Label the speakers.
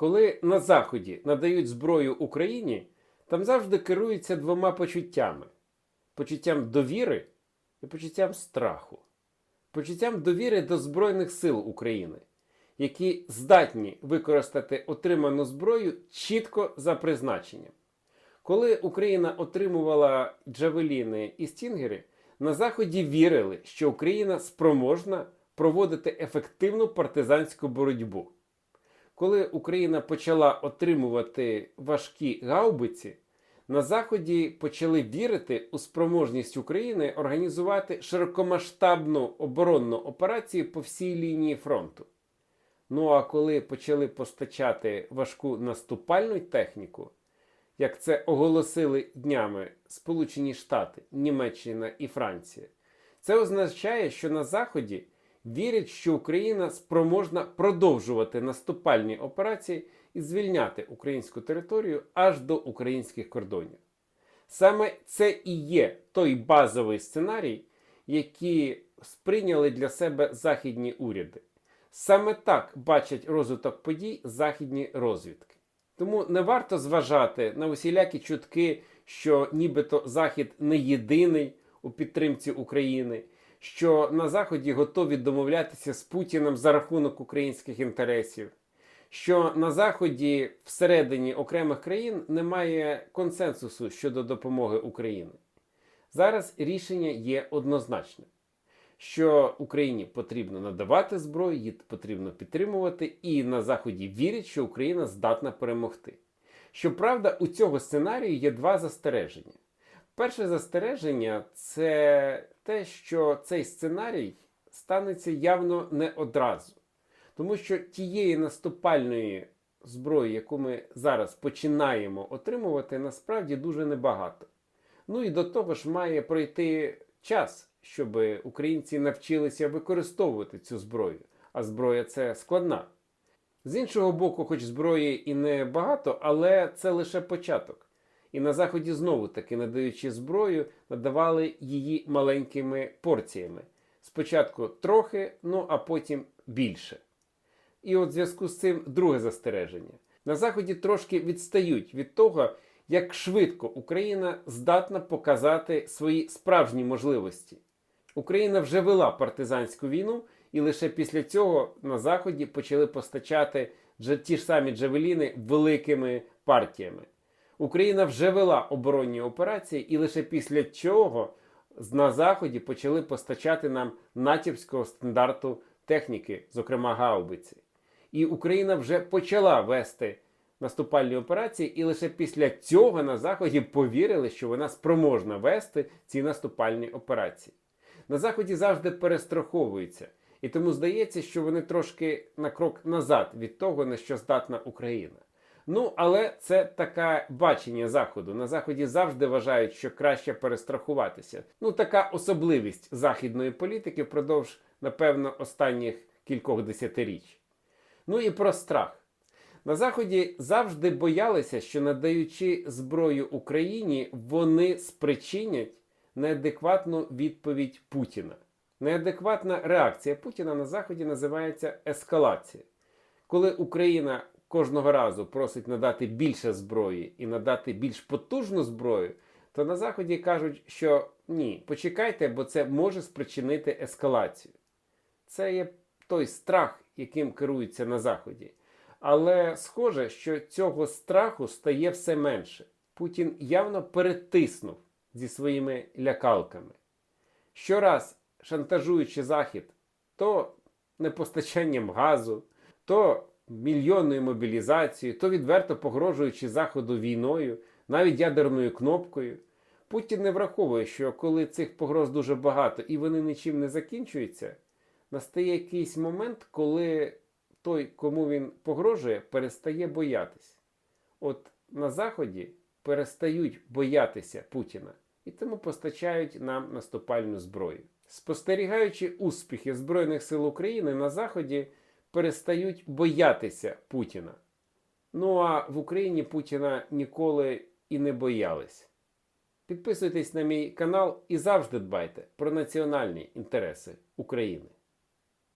Speaker 1: Коли на Заході надають зброю Україні, там завжди керуються двома почуттями: почуттям довіри і почуттям страху, почуттям довіри до Збройних сил України, які здатні використати отриману зброю чітко за призначенням. Коли Україна отримувала джавеліни і стінгери, на Заході вірили, що Україна спроможна проводити ефективну партизанську боротьбу. Коли Україна почала отримувати важкі гаубиці, на Заході почали вірити у спроможність України організувати широкомасштабну оборонну операцію по всій лінії фронту. Ну а коли почали постачати важку наступальну техніку, як це оголосили днями Сполучені Штати, Німеччина і Франція, це означає, що на Заході вірять, що Україна спроможна продовжувати наступальні операції і звільняти українську територію аж до українських кордонів. Саме це і є той базовий сценарій, який сприйняли для себе західні уряди. Саме так бачать розвиток подій західні розвідки. Тому не варто зважати на усілякі чутки, що нібито Захід не єдиний у підтримці України, що на Заході готові домовлятися з Путіним за рахунок українських інтересів, що на Заході всередині окремих країн немає консенсусу щодо допомоги Україні. Зараз рішення є однозначне що Україні потрібно надавати зброю, її потрібно підтримувати, і на Заході вірять, що Україна здатна перемогти. Щоправда, у цього сценарію є два застереження. Перше застереження це те, що цей сценарій станеться явно не одразу. Тому що тієї наступальної зброї, яку ми зараз починаємо отримувати, насправді дуже небагато. Ну і до того ж має пройти час щоб українці навчилися використовувати цю зброю, а зброя це складна. З іншого боку, хоч зброї і не багато, але це лише початок. І на Заході знову таки, надаючи зброю, надавали її маленькими порціями. Спочатку трохи, ну а потім більше. І от в зв'язку з цим друге застереження. На Заході трошки відстають від того, як швидко Україна здатна показати свої справжні можливості. Україна вже вела партизанську війну, і лише після цього на Заході почали постачати ті ж самі джавеліни великими партіями. Україна вже вела оборонні операції, і лише після цього на Заході почали постачати нам натівського стандарту техніки, зокрема гаубиці. І Україна вже почала вести наступальні операції, і лише після цього на Заході повірили, що вона спроможна вести ці наступальні операції на Заході завжди перестраховуються. І тому здається, що вони трошки на крок назад від того, на що здатна Україна. Ну, але це таке бачення Заходу. На Заході завжди вважають, що краще перестрахуватися. Ну, така особливість західної політики впродовж, напевно, останніх кількох десятиріч. Ну і про страх. На Заході завжди боялися, що надаючи зброю Україні, вони спричинять неадекватну відповідь Путіна. Неадекватна реакція Путіна на Заході називається ескалація. Коли Україна кожного разу просить надати більше зброї і надати більш потужну зброю, то на Заході кажуть, що ні, почекайте, бо це може спричинити ескалацію. Це є той страх, яким керуються на Заході. Але схоже, що цього страху стає все менше. Путін явно перетиснув зі своїми лякалками. Щораз шантажуючи Захід то непостачанням газу, то мільйонною мобілізацією, то відверто погрожуючи Заходу війною, навіть ядерною кнопкою, Путін не враховує, що коли цих погроз дуже багато і вони нічим не закінчуються, настає якийсь момент, коли той, кому він погрожує, перестає боятись. От на Заході перестають боятися Путіна і тому постачають нам наступальну зброю. Спостерігаючи успіхи Збройних сил України на Заході, перестають боятися Путіна. Ну а в Україні Путіна ніколи і не боялись. Підписуйтесь на мій канал і завжди дбайте про національні інтереси України.